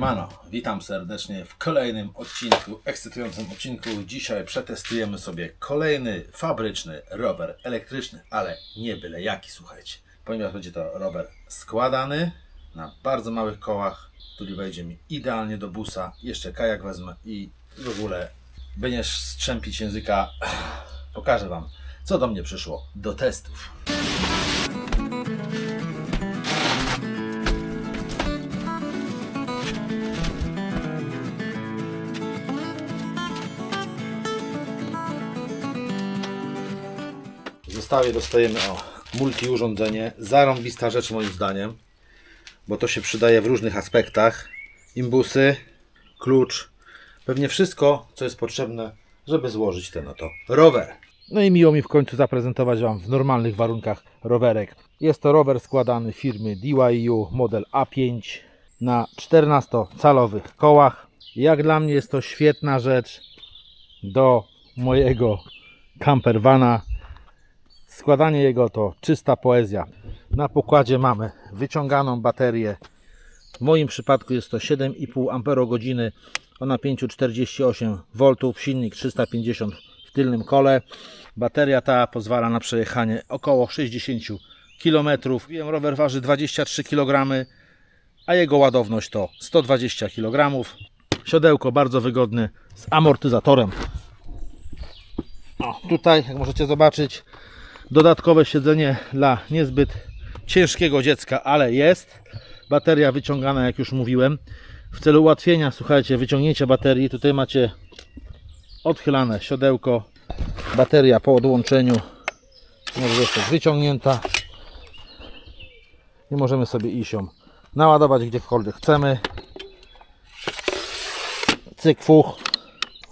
Siemano, witam serdecznie w kolejnym odcinku, ekscytującym odcinku. Dzisiaj przetestujemy sobie kolejny fabryczny rower elektryczny, ale nie byle jaki, słuchajcie. Ponieważ będzie to rower składany na bardzo małych kołach, który wejdzie mi idealnie do busa. Jeszcze kajak wezmę i w ogóle, nie strzępić języka, pokażę Wam, co do mnie przyszło do testów. Zestawie dostajemy o multi urządzenie. Zarąbista rzecz moim zdaniem, bo to się przydaje w różnych aspektach. Imbusy, klucz, pewnie wszystko, co jest potrzebne, żeby złożyć ten oto rower. No i miło mi w końcu zaprezentować Wam w normalnych warunkach rowerek. Jest to rower składany firmy DYU model A5 na 14-calowych kołach. Jak dla mnie jest to świetna rzecz do mojego campervana Składanie jego to czysta poezja. Na pokładzie mamy wyciąganą baterię. W moim przypadku jest to 7,5 Ah o napięciu 48 V, silnik 350 w tylnym kole. Bateria ta pozwala na przejechanie około 60 km. Wiem, rower waży 23 kg, a jego ładowność to 120 kg. Siodełko bardzo wygodne z amortyzatorem. O, tutaj, jak możecie zobaczyć, dodatkowe siedzenie dla niezbyt ciężkiego dziecka, ale jest. Bateria wyciągana, jak już mówiłem. W celu ułatwienia, słuchajcie, wyciągnięcia baterii, tutaj macie odchylane siodełko. Bateria po odłączeniu może zostać wyciągnięta. I możemy sobie iść ją naładować gdziekolwiek chcemy. Cyk, fuch.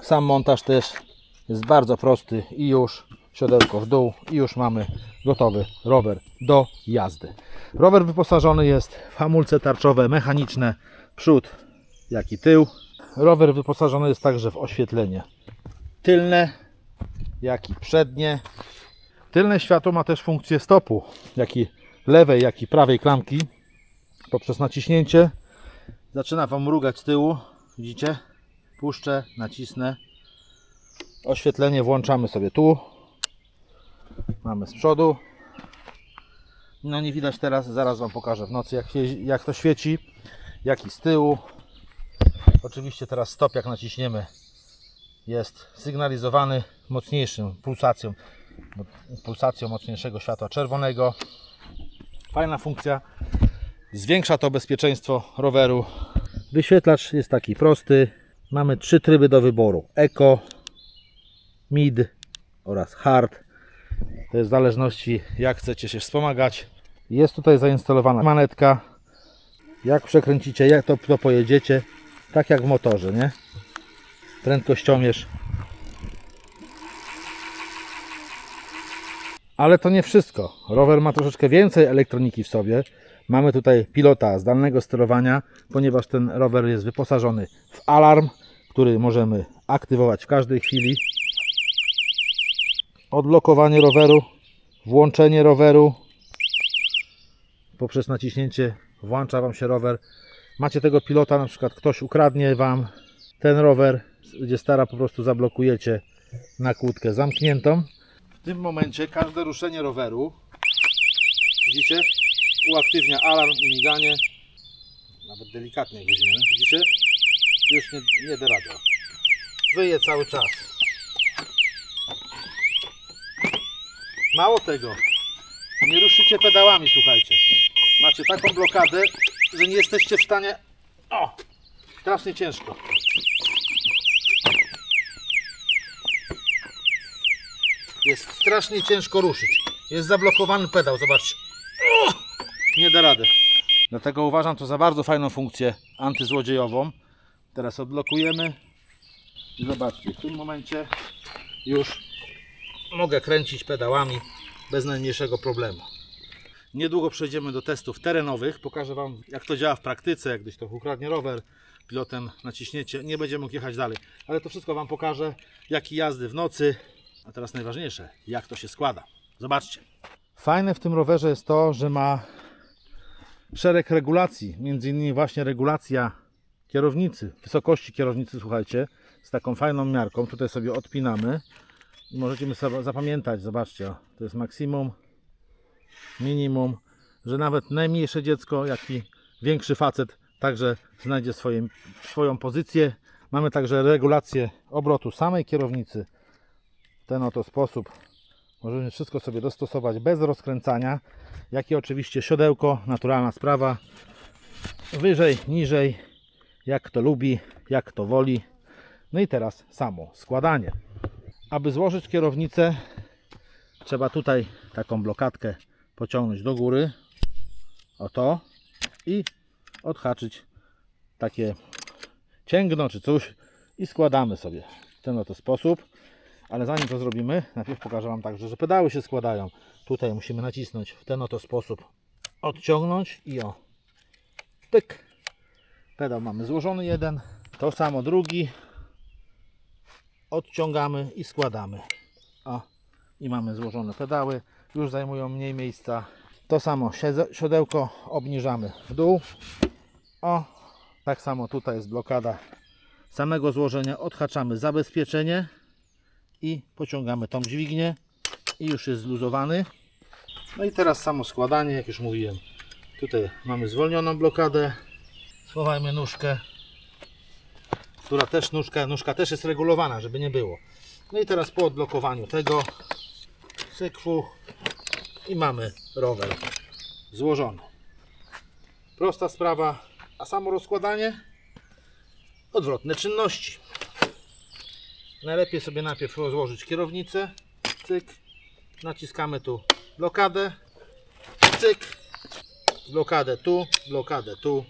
Sam montaż też jest bardzo prosty i już siodełko w dół i już mamy gotowy rower do jazdy. Rower wyposażony jest w hamulce tarczowe mechaniczne przód jak i tył. Rower wyposażony jest także w oświetlenie tylne jak i przednie. Tylne światło ma też funkcję stopu, jak i lewej, jak i prawej klamki. Poprzez naciśnięcie zaczyna Wam mrugać z tyłu. Widzicie? Puszczę, nacisnę. Oświetlenie włączamy sobie tu. Mamy z przodu. No nie widać teraz, zaraz Wam pokażę w nocy jak, jak to świeci, jak i z tyłu. Oczywiście teraz stop jak naciśniemy jest sygnalizowany mocniejszym pulsacją, pulsacją mocniejszego światła czerwonego. Fajna funkcja. Zwiększa to bezpieczeństwo roweru. Wyświetlacz jest taki prosty. Mamy trzy tryby do wyboru: Eco, Mid oraz Hard. To jest w zależności jak chcecie się wspomagać. Jest tutaj zainstalowana manetka. Jak przekręcicie, jak to, to pojedziecie, tak jak w motorze, nie? Prędkościomierz. Ale to nie wszystko. Rower ma troszeczkę więcej elektroniki w sobie. Mamy tutaj pilota zdalnego sterowania, ponieważ ten rower jest wyposażony w alarm, który możemy aktywować w każdej chwili odblokowanie roweru, włączenie roweru. Poprzez naciśnięcie włącza Wam się rower. Macie tego pilota, na przykład ktoś ukradnie Wam ten rower, gdzie stara po prostu zablokujecie na kłódkę zamkniętą. W tym momencie każde ruszenie roweru, widzicie, uaktywnia alarm i miganie. Nawet delikatnie weźmiemy, widzicie? Już nie, nie. Wyje cały czas. Mało tego, nie ruszycie pedałami, słuchajcie. Macie taką blokadę, że nie jesteście w stanie. O! Strasznie ciężko. Jest strasznie ciężko ruszyć. Jest zablokowany pedał, zobaczcie. O! Nie da rady. Dlatego uważam to za bardzo fajną funkcję antyzłodziejową. Teraz odblokujemy. I zobaczcie, w tym momencie już mogę kręcić pedałami bez najmniejszego problemu. Niedługo przejdziemy do testów terenowych. Pokażę Wam, jak to działa w praktyce. Jak gdyś to ukradnie rower, pilotem naciśniecie, nie będzie mógł jechać dalej. Ale to wszystko Wam pokażę, jak i jazdy w nocy. A teraz najważniejsze, jak to się składa. Zobaczcie. Fajne w tym rowerze jest to, że ma szereg regulacji. Między innymi właśnie regulacja kierownicy, wysokości kierownicy, słuchajcie, z taką fajną miarką. Tutaj sobie odpinamy możecie sobie zapamiętać, zobaczcie, to jest maksimum, minimum, że nawet najmniejsze dziecko, jak i większy facet także znajdzie swoje, swoją pozycję. Mamy także regulację obrotu samej kierownicy. Ten oto sposób możemy wszystko sobie dostosować bez rozkręcania. Jak i oczywiście siodełko, naturalna sprawa. Wyżej, niżej, jak kto lubi, jak kto woli. No i teraz samo składanie. Aby złożyć kierownicę, trzeba tutaj taką blokadkę pociągnąć do góry. O to. I odhaczyć takie cięgno czy coś i składamy sobie w ten oto sposób. Ale zanim to zrobimy, najpierw pokażę Wam także, że pedały się składają. Tutaj musimy nacisnąć w ten oto sposób, odciągnąć i o, tyk. Pedał mamy złożony jeden, to samo drugi. Odciągamy i składamy. O, i mamy złożone pedały. Już zajmują mniej miejsca. To samo siodełko obniżamy w dół. O, tak samo tutaj jest blokada samego złożenia. Odhaczamy zabezpieczenie i pociągamy tą dźwignię i już jest zluzowany. No i teraz samo składanie, jak już mówiłem. Tutaj mamy zwolnioną blokadę. Schowajmy nóżkę, która też nóżka, nóżka też jest regulowana, żeby nie było. No i teraz po odblokowaniu tego cykwu i mamy rower złożony. Prosta sprawa, a samo rozkładanie odwrotne czynności. Najlepiej sobie najpierw rozłożyć kierownicę, cyk, naciskamy tu blokadę, cyk, blokadę tu, blokadę tu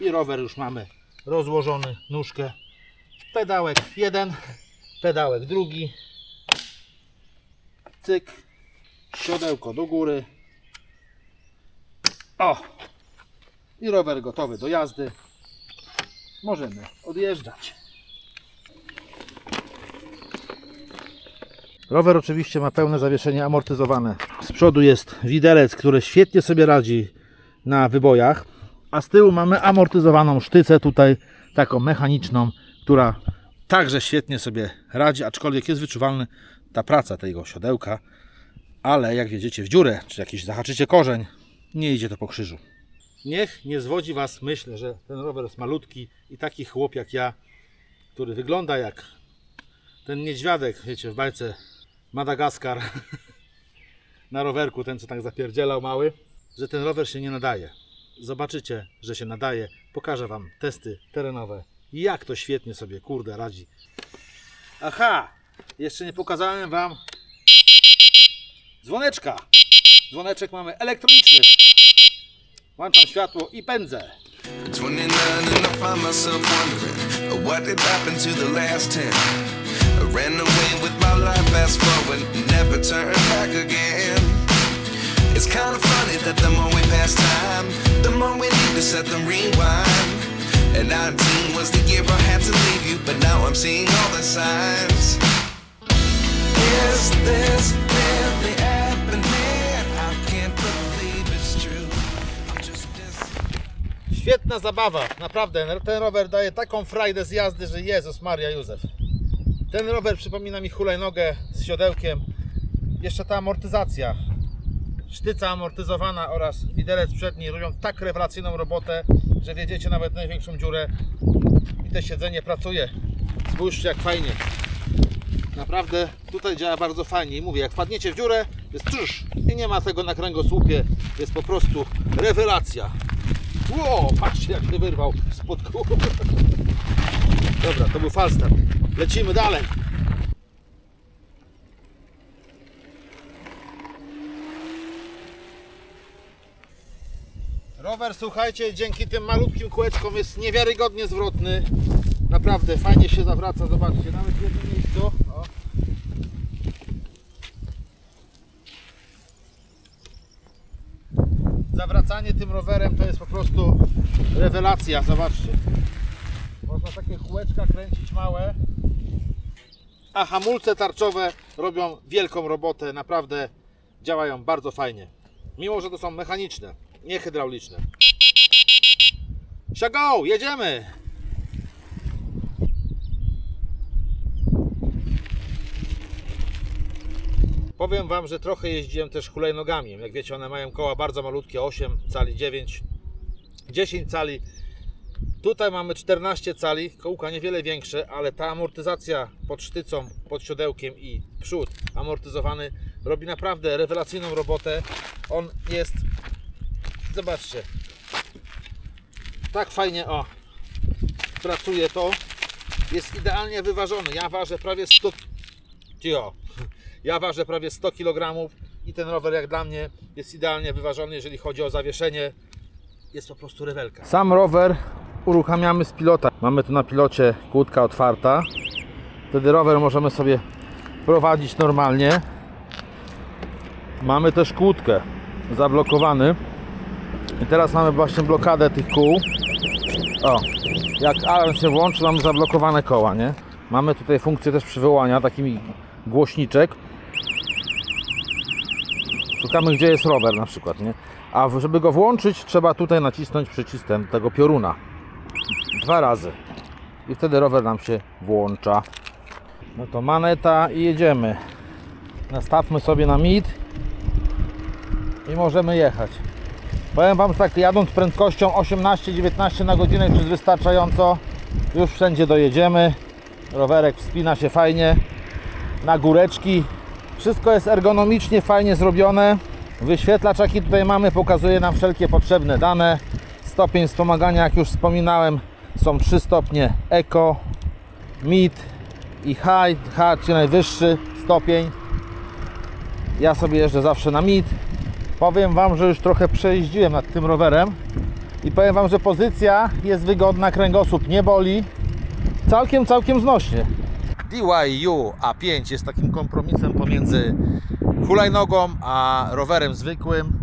i rower już mamy rozłożony, nóżkę, pedałek jeden, pedałek drugi, cyk, siodełko do góry, o! I rower gotowy do jazdy, możemy odjeżdżać. Rower oczywiście ma pełne zawieszenie amortyzowane. Z przodu jest widelec, który świetnie sobie radzi na wybojach, a z tyłu mamy amortyzowaną sztycę tutaj, taką mechaniczną, która także świetnie sobie radzi, aczkolwiek jest wyczuwalna ta praca tego siodełka, ale jak wiedziecie w dziurę, czy jakiś zahaczycie korzeń, nie idzie to po krzyżu. Niech nie zwodzi Was myśl, że ten rower jest malutki i taki chłop jak ja, który wygląda jak ten niedźwiadek, wiecie, w bajce Madagaskar na rowerku, ten co tak zapierdzielał mały, że ten rower się nie nadaje. Zobaczycie, że się nadaje. Pokażę Wam testy terenowe. Jak to świetnie sobie, kurde, radzi. Aha! Jeszcze nie pokazałem Wam dzwoneczka. Dzwoneczek mamy elektroniczny. Włączam światło i pędzę. 29 and I find myself wondering what did happen to the last 10. I ran away with my life, fast forward, never turn back again. It's kind of funny that the more we pass time, the more we need to set the rewind. And 19 was the year I had to leave you, but now I'm seeing all the signs. Is this really happening? I can't believe it's true. I'm just Świetna zabawa, naprawdę. Ten rower daje taką frajdę z jazdy, że Jezus Maria Józef. Ten rower przypomina mi hulajnogę z siodełkiem. Jeszcze ta amortyzacja. Sztyca amortyzowana oraz widelec przedni robią tak rewelacyjną robotę, że wiedziecie nawet największą dziurę i to siedzenie pracuje. Spójrzcie jak fajnie. Naprawdę tutaj działa bardzo fajnie i mówię, jak wpadniecie w dziurę, jest trzysz i nie ma tego na kręgosłupie, jest po prostu rewelacja. Ło, patrzcie jak się wyrwał spod kół. Dobra, to był falstart. Lecimy dalej. Rower, słuchajcie, dzięki tym malutkim kółeczkom jest niewiarygodnie zwrotny. Naprawdę fajnie się zawraca, zobaczcie, nawet w jednym miejscu. Zawracanie tym rowerem to jest po prostu rewelacja, zobaczcie. Można takie kółeczka kręcić małe. A hamulce tarczowe robią wielką robotę, naprawdę działają bardzo fajnie. Mimo, że to są mechaniczne, nie hydrauliczne. Siago, jedziemy! Powiem Wam, że trochę jeździłem też hulajnogami. Jak wiecie, one mają koła bardzo malutkie, 8 cali, 9, 10 cali. Tutaj mamy 14 cali, kołka niewiele większe, ale ta amortyzacja pod sztycą, pod siodełkiem i przód amortyzowany robi naprawdę rewelacyjną robotę. On jest zobaczcie, tak fajnie, o, pracuje to. Jest idealnie wyważony. Ja ważę prawie 100 Cio. Ja ważę prawie 100 kg i ten rower jak dla mnie jest idealnie wyważony, jeżeli chodzi o zawieszenie. Jest po prostu rewelka. Sam rower uruchamiamy z pilota. Mamy tu na pilocie kłódka otwarta. Wtedy rower możemy sobie prowadzić normalnie. Mamy też kłódkę zablokowany. I teraz mamy właśnie blokadę tych kół. O, jak alarm się włączy, mamy zablokowane koła, nie? Mamy tutaj funkcję też przywołania, taki głośniczek. Szukamy, gdzie jest rower na przykład, nie? A żeby go włączyć, trzeba tutaj nacisnąć przycisk ten, tego pioruna. Dwa razy. I wtedy rower nam się włącza. No to maneta i jedziemy. Nastawmy sobie na mid i możemy jechać. Powiem Wam, że tak jadąc prędkością 18-19 na godzinę już jest wystarczająco. Już wszędzie dojedziemy. Rowerek wspina się fajnie na góreczki. Wszystko jest ergonomicznie fajnie zrobione. Wyświetlacz jaki tutaj mamy pokazuje nam wszelkie potrzebne dane. Stopień wspomagania, jak już wspominałem, są 3 stopnie Eco, Mid i High. High, czyli najwyższy stopień. Ja sobie jeżdżę zawsze na Mid. Powiem Wam, że już trochę przejeździłem nad tym rowerem i powiem Wam, że pozycja jest wygodna, kręgosłup nie boli. Całkiem, całkiem znośnie. DYU A5 jest takim kompromisem pomiędzy hulajnogą a rowerem zwykłym.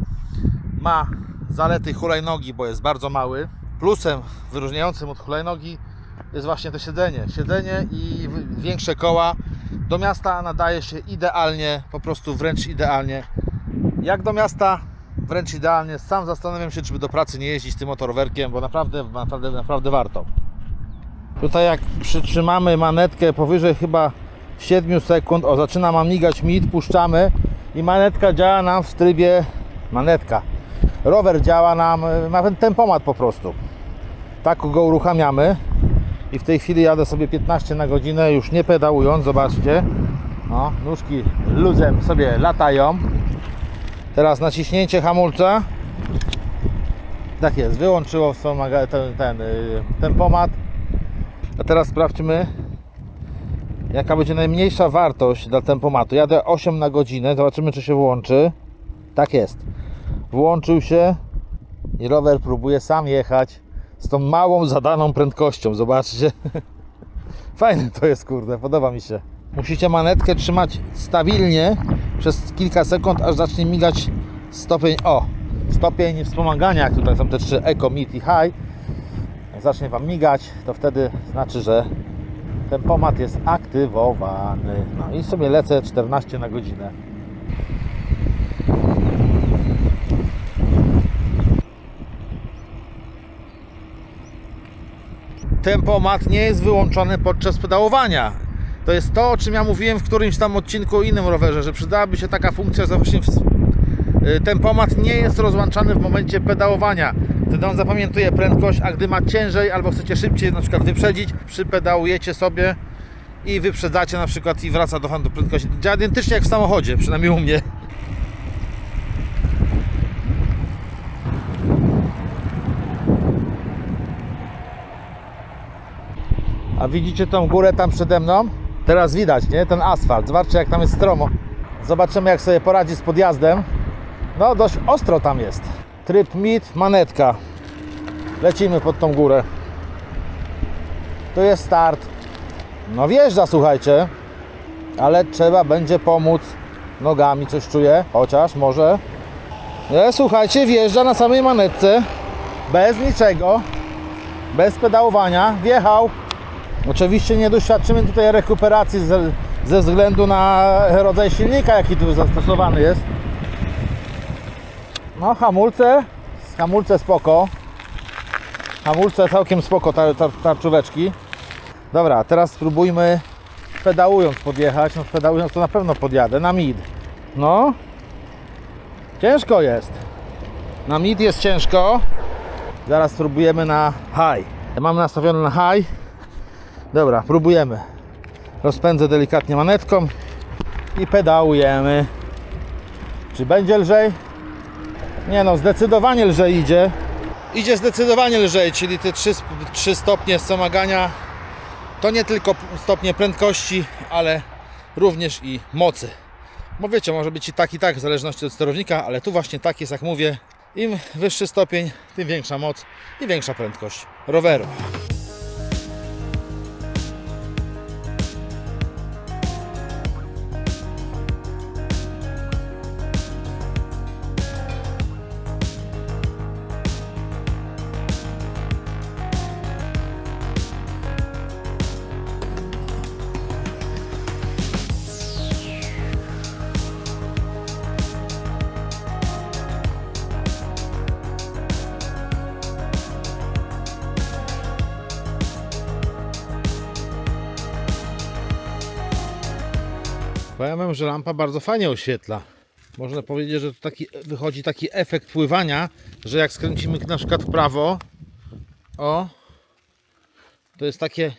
Ma zalety hulajnogi, bo jest bardzo mały. Plusem wyróżniającym od hulajnogi jest właśnie to siedzenie. Siedzenie i większe koła. Do miasta nadaje się idealnie, po prostu wręcz idealnie. Jak do miasta, wręcz idealnie. Sam zastanawiam się, czy by do pracy nie jeździć tym motorowerkiem, bo naprawdę, naprawdę, naprawdę warto. Tutaj jak przytrzymamy manetkę powyżej chyba 7 sekund, o zaczyna mam migać mit, puszczamy i manetka działa nam w trybie, manetka, rower działa nam, y, ma ten tempomat po prostu. Tak go uruchamiamy i w tej chwili jadę sobie 15 na godzinę, już nie pedałując, zobaczcie. No, nóżki luzem sobie latają. Teraz naciśnięcie hamulca. Tak jest, wyłączyło ten, ten y, tempomat. A teraz sprawdźmy, jaka będzie najmniejsza wartość dla tempomatu. Jadę 8 na godzinę, zobaczymy czy się włączy. Tak jest. Włączył się i rower próbuje sam jechać z tą małą zadaną prędkością. Zobaczcie. Fajne to jest, kurde, podoba mi się. Musicie manetkę trzymać stabilnie przez kilka sekund, aż zacznie migać stopień. O! Stopień wspomagania, tutaj są te trzy Eco, Mid i High jak zacznie Wam migać, to wtedy znaczy, że tempomat jest aktywowany. No i sobie lecę 14 na godzinę. Tempomat nie jest wyłączony podczas pedałowania. To jest to, o czym ja mówiłem w którymś tam odcinku o innym rowerze, że przydałaby się taka funkcja, że właśnie Y, tempomat nie jest rozłączany w momencie pedałowania. Wtedy on zapamiętuje prędkość, a gdy ma ciężej albo chcecie szybciej na przykład wyprzedzić, przypedałujecie sobie i wyprzedzacie na przykład i wraca do, do prędkości. Działa identycznie jak w samochodzie, przynajmniej u mnie. A widzicie tą górę tam przede mną? Teraz widać, nie? Ten asfalt. Zobaczcie jak tam jest stromo. Zobaczymy jak sobie poradzi z podjazdem. No dość ostro tam jest. Tryb mid, manetka. Lecimy pod tą górę. Tu jest start. No wjeżdża, słuchajcie. Ale trzeba będzie pomóc nogami, coś czuję. Chociaż może. Nie, słuchajcie, wjeżdża na samej manetce. Bez niczego. Bez pedałowania. Wjechał. Oczywiście nie doświadczymy tutaj rekuperacji ze, względu na rodzaj silnika, jaki tu zastosowany jest. No hamulce, hamulce spoko. Hamulce całkiem spoko, tar, tar, tarczóweczki. Dobra, teraz spróbujmy pedałując podjechać. No pedałując to na pewno podjadę, na mid. No. Ciężko jest. Na mid jest ciężko. Zaraz spróbujemy na high. Mamy nastawiony na high. Dobra, próbujemy. Rozpędzę delikatnie manetką i pedałujemy. Czy będzie lżej? Nie no, zdecydowanie lżej idzie. Idzie zdecydowanie lżej, czyli te 3, 3 stopnie wspomagania to nie tylko stopnie prędkości, ale również i mocy. Bo wiecie, może być i tak i tak w zależności od sterownika, ale tu właśnie tak jest jak mówię. Im wyższy stopień, tym większa moc i większa prędkość roweru. Powiem wam, że lampa bardzo fajnie oświetla. Można powiedzieć, że tu taki, wychodzi taki efekt pływania, że jak skręcimy na przykład w prawo, o, to jest takie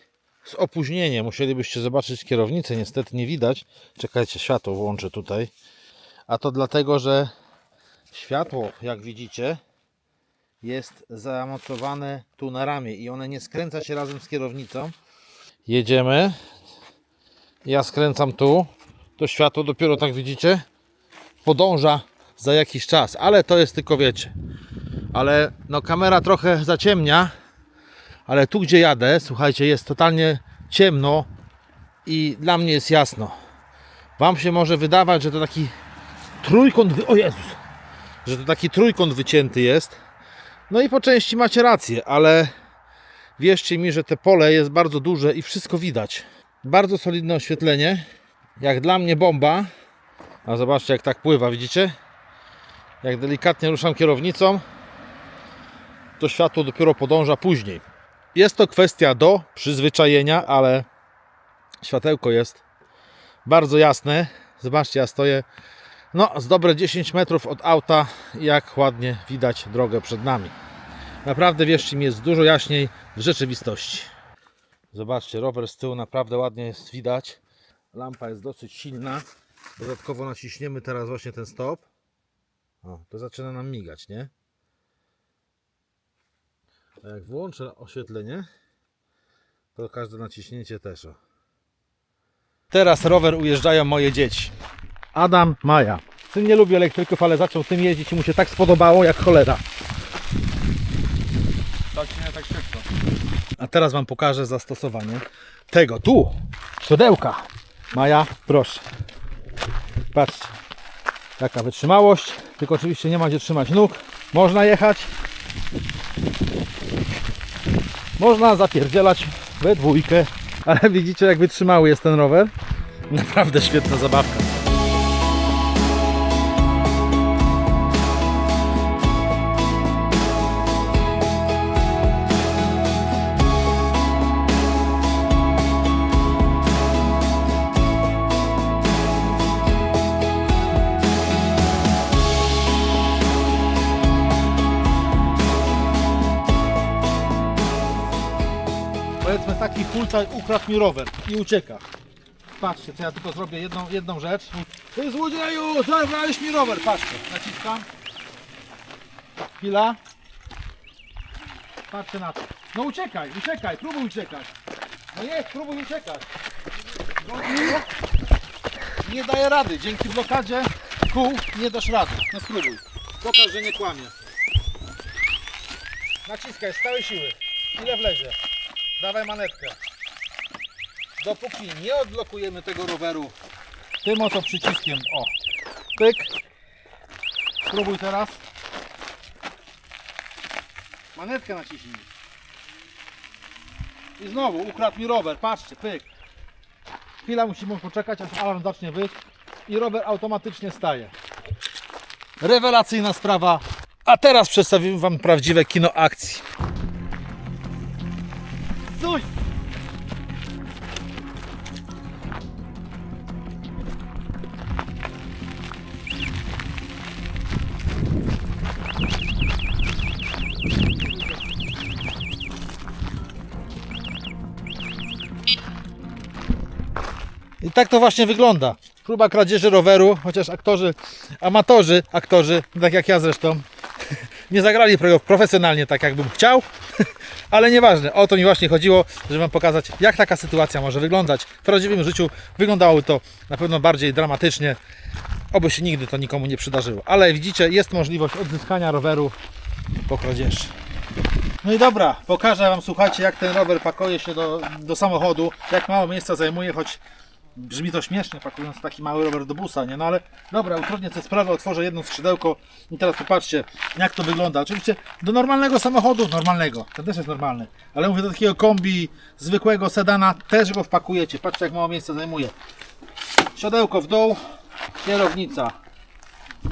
z opóźnieniem. Musielibyście zobaczyć kierownicę, niestety nie widać. Czekajcie, światło włączę tutaj. A to dlatego, że światło, jak widzicie, jest zamocowane tu na ramię i one nie skręca się razem z kierownicą. Jedziemy. Ja skręcam tu. To światło dopiero tak widzicie podąża za jakiś czas, ale to jest tylko wiecie. Ale no kamera trochę zaciemnia, ale tu gdzie jadę, słuchajcie, jest totalnie ciemno i dla mnie jest jasno. Wam się może wydawać, że to taki trójkąt, wy... o Jezus, że to taki trójkąt wycięty jest. No i po części macie rację, ale wierzcie mi, że te pole jest bardzo duże i wszystko widać. Bardzo solidne oświetlenie. Jak dla mnie bomba. A zobaczcie jak tak pływa, widzicie? Jak delikatnie ruszam kierownicą, to światło dopiero podąża później. Jest to kwestia do przyzwyczajenia, ale światełko jest bardzo jasne. Zobaczcie, ja stoję no, z dobre 10 metrów od auta, jak ładnie widać drogę przed nami. Naprawdę wierzcie mi, jest dużo jaśniej w rzeczywistości. Zobaczcie, rower z tyłu naprawdę ładnie jest widać. Lampa jest dosyć silna. Dodatkowo naciśniemy teraz właśnie ten stop. O, to zaczyna nam migać, nie? A jak włączę oświetlenie, to każde naciśnięcie też. O. Teraz rower ujeżdżają moje dzieci. Adam, Maja. Syn nie lubi elektryków, ale zaczął tym jeździć i mu się tak spodobało jak cholera. Tak nie, tak szybko. A teraz Wam pokażę zastosowanie tego tu, siodełka. Maja, proszę. Patrzcie, jaka wytrzymałość. Tylko oczywiście nie ma gdzie trzymać nóg. Można jechać. Można zapierdzielać we dwójkę. Ale widzicie jak wytrzymały jest ten rower? Naprawdę świetna zabawka. Hultaj ukradł mi rower i ucieka. Patrzcie, co ja tylko zrobię jedną, jedną rzecz. Ty złodzieju, zabrałeś mi rower. Patrzcie, naciskam. Chwila. Patrzcie na to. No uciekaj, uciekaj, próbuj uciekać. No nie, próbuj uciekać. Nie daje rady, dzięki blokadzie kół nie dasz rady. No spróbuj. Pokaż, że nie kłamie. Naciskaj z całej siły. Ile wlezie? Dawaj manetkę. Dopóki nie odblokujemy tego roweru tym oto przyciskiem, o, pyk. Spróbuj teraz. Manetkę naciśnij. I znowu ukradł mi rower, patrzcie, pyk. Chwila musimy poczekać, aż alarm zacznie wyć i rower automatycznie staje. Rewelacyjna sprawa. A teraz przedstawimy Wam prawdziwe kino akcji. Tak to właśnie wygląda. Próba kradzieży roweru, chociaż aktorzy, amatorzy, aktorzy, tak jak ja zresztą, nie zagrali pro- profesjonalnie tak, jakbym chciał, ale nieważne. O to mi właśnie chodziło, żeby Wam pokazać, jak taka sytuacja może wyglądać. W prawdziwym życiu wyglądało to na pewno bardziej dramatycznie. Oby się nigdy to nikomu nie przydarzyło. Ale widzicie, jest możliwość odzyskania roweru po kradzieży. No i dobra, pokażę Wam, słuchajcie, jak ten rower pakuje się do, do samochodu, jak mało miejsca zajmuje, choć brzmi to śmiesznie, pakując taki mały rower do busa, nie? No ale dobra, utrudnię tę sprawę, otworzę jedno skrzydełko i teraz popatrzcie, jak to wygląda. Oczywiście do normalnego samochodu, normalnego, ten też jest normalny, ale mówię do takiego kombi, zwykłego sedana, też go wpakujecie. Patrzcie, jak mało miejsca zajmuje. Siodełko w dół, kierownica.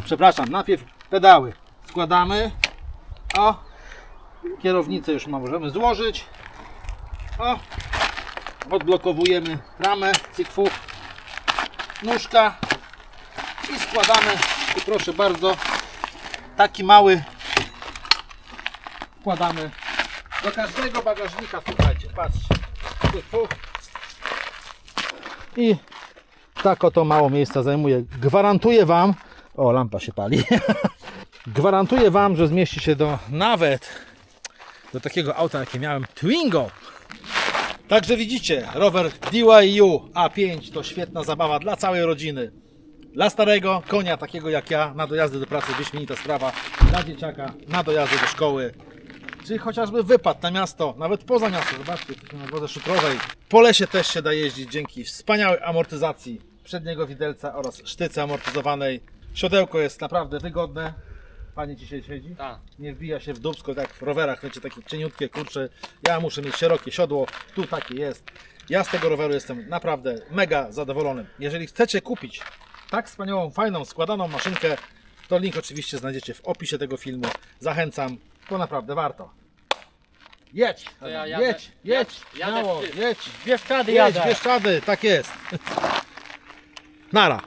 Przepraszam, najpierw pedały. Składamy. O, kierownicę już możemy złożyć. O, odblokowujemy ramę, cykfu, nóżka i składamy. I proszę bardzo, taki mały wkładamy do każdego bagażnika. Słuchajcie, patrzcie. Cykfu. I tak oto mało miejsca zajmuje. Gwarantuję Wam, o lampa się pali, gwarantuję Wam, że zmieści się do nawet do takiego auta, jakie miałem, Twingo. Także widzicie, rower DYU A5 to świetna zabawa dla całej rodziny. Dla starego konia, takiego jak ja, na dojazdy do pracy wyśmienita sprawa. Dla dzieciaka, na dojazdy do szkoły. Czy chociażby wypad na miasto, nawet poza miasto. Zobaczcie, jesteśmy na drodze szutrowej. Po lesie też się da jeździć dzięki wspaniałej amortyzacji przedniego widelca oraz sztycy amortyzowanej. Siodełko jest naprawdę wygodne. Pani dzisiaj siedzi? Tak. Nie wbija się w dubsko, tak jak w rowerach, wiecie, takie cieniutkie, kurcze. Ja muszę mieć szerokie siodło, tu takie jest. Ja z tego roweru jestem naprawdę mega zadowolony. Jeżeli chcecie kupić tak wspaniałą, fajną, składaną maszynkę, to link oczywiście znajdziecie w opisie tego filmu. Zachęcam, to naprawdę warto. Jedź, To ja Adam, jadę- jedź, jedź, jadę śmiało, w tył. jedź, Bieszczady jedź, jadę. Bieszczady, tak jest. Nara.